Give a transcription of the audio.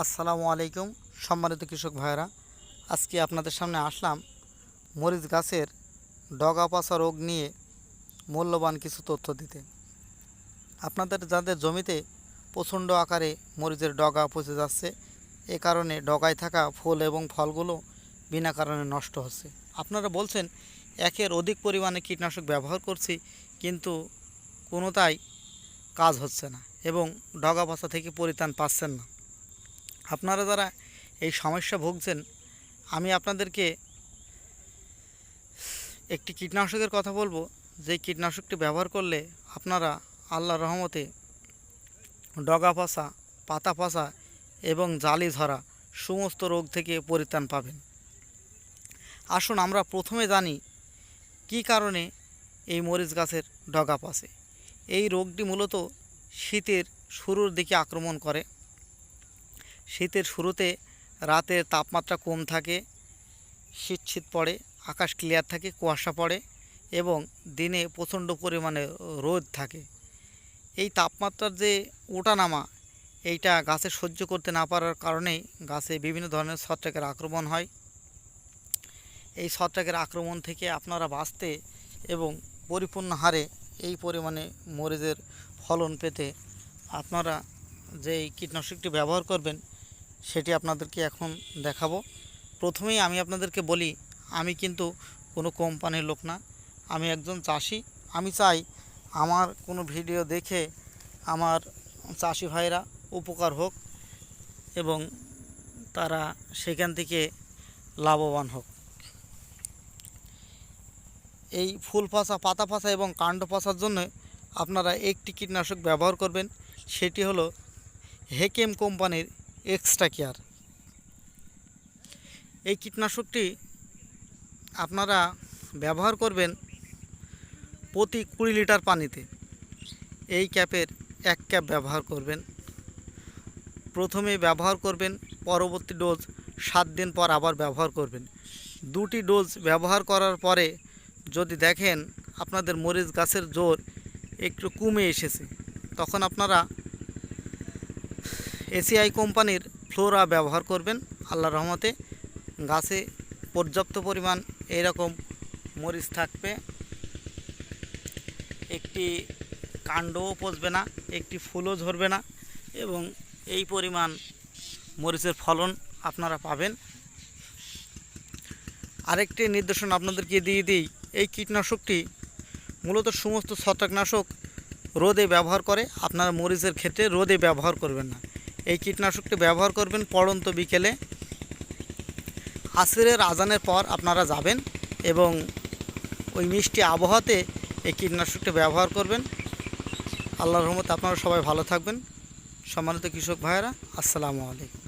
আসসালামু আলাইকুম, সম্মানিত কৃষক ভাইয়েরা। আজকে আপনাদের সামনে আসলাম মরিচ গাছের ডগা পচা রোগ নিয়ে মূল্যবান কিছু তথ্য দিতে। আপনাদের যাদের জমিতে প্রচণ্ড আকারে মরিচের ডগা পচে যাচ্ছে, এ কারণে ডগায় থাকা ফুল এবং ফলগুলো বিনা কারণে নষ্ট হচ্ছে। আপনারা বলছেন, একের অধিক পরিমাণে কীটনাশক ব্যবহার করছি, কিন্তু কোনোটাই কাজ হচ্ছে না এবং ডগা পচা থেকে পরিত্রাণ পাচ্ছেন না। আপনারা যারা এই সমস্যা ভুগছেন, আমি আপনাদেরকে একটি কীটনাশকের কথা বলব। যে কীটনাশকটি ব্যবহার করলে আপনারা আল্লাহ রহমতে ডগা পচা পাতা পচা এবং জালি ধরা সমস্ত রোগ থেকে পরিত্রাণ পাবেন। আসুন আমরা প্রথমে জানি কি কারণে এই মরিচ গাছের ডগা পচে এই রোগটি মূলত শীতের শুরুর দিকে আক্রমণ করে। শীতের শুরুতে রাতের তাপমাত্রা কম থাকে, শীত শীত পড়ে, আকাশ ক্লিয়ার থাকে, কুয়াশা পড়ে এবং দিনে প্রচণ্ড পরিমাণে রোদ থাকে। এই তাপমাত্রার যে ওঠানামা, এইটা গাছে সহ্য করতে না পারার কারণেই গাছে বিভিন্ন ধরনের ছত্রাকের আক্রমণ হয়। এই ছত্রাকের আক্রমণ থেকে আপনারা বাঁচতে এবং পরিপূর্ণ হারে এই পরিমাণে মরিচের ফলন পেতে আপনারা যে কীটনাশকটি ব্যবহার করবেন সেটি আপনাদেরকে এখন দেখাবো। প্রথমেই আমি আপনাদেরকে বলি, আমি কিন্তু কোনো কোম্পানির লোক না। আমি একজন চাষি। আমি চাই আমার কোনো ভিডিও দেখে আমার চাষি ভাইরা উপকার হোক এবং তারা সেখান থেকে লাভবান হোক। এই ফুল পচা পাতা পচা এবং কাণ্ড পচার জন্য আপনারা একটি কীটনাশক ব্যবহার করবেন। সেটি হলো হেকেম কোম্পানির এক্সট্রা কেয়ার। এই কীটনাশকটি আপনারা ব্যবহার করবেন প্রতি কুড়ি লিটার পানিতে। এই ক্যাপের এক ক্যাপ ব্যবহার করবেন। প্রথমে ব্যবহার করবেন, পরবর্তী ডোজ সাত দিন পর আবার ব্যবহার করবেন। দুটি ডোজ ব্যবহার করার পরে যদি দেখেন আপনাদের মরিচ গাছের জোর একটু কমে এসেছে, তখন আপনারা এসিআই কোম্পানির ফ্লোরা ব্যবহার করবেন আল্লাহ রহমতে। গাছে পর্যাপ্ত পরিমাণ এরকম মরিচ থাকবে। একটি কাণ্ডও পচবে না, একটি ফুলও ঝরবে না এবং এই পরিমাণ মরিচের ফলন আপনারা পাবেন। আরেকটি নির্দেশন আপনাদেরকে দিয়ে দিই, এই কীটনাশকটি মূলত সমস্ত ছত্রাকনাশক রোদে ব্যবহার করে, আপনারা মরিচের ক্ষেত্রে রোদে ব্যবহার করবেন না। এই কীটনাশকটি ব্যবহার করবেন পড়ন্ত বিকেলে। আসরের আজানের পর আপনারা যাবেন এবং ওই মিষ্টি আবহাওয়াতে এই কীটনাশকটি ব্যবহার করবেন। আল্লাহর রহমতে আপনারা সবাই ভালো থাকবেন। সম্মানিত কৃষক ভাইয়েরা, আসসালামু আলাইকুম।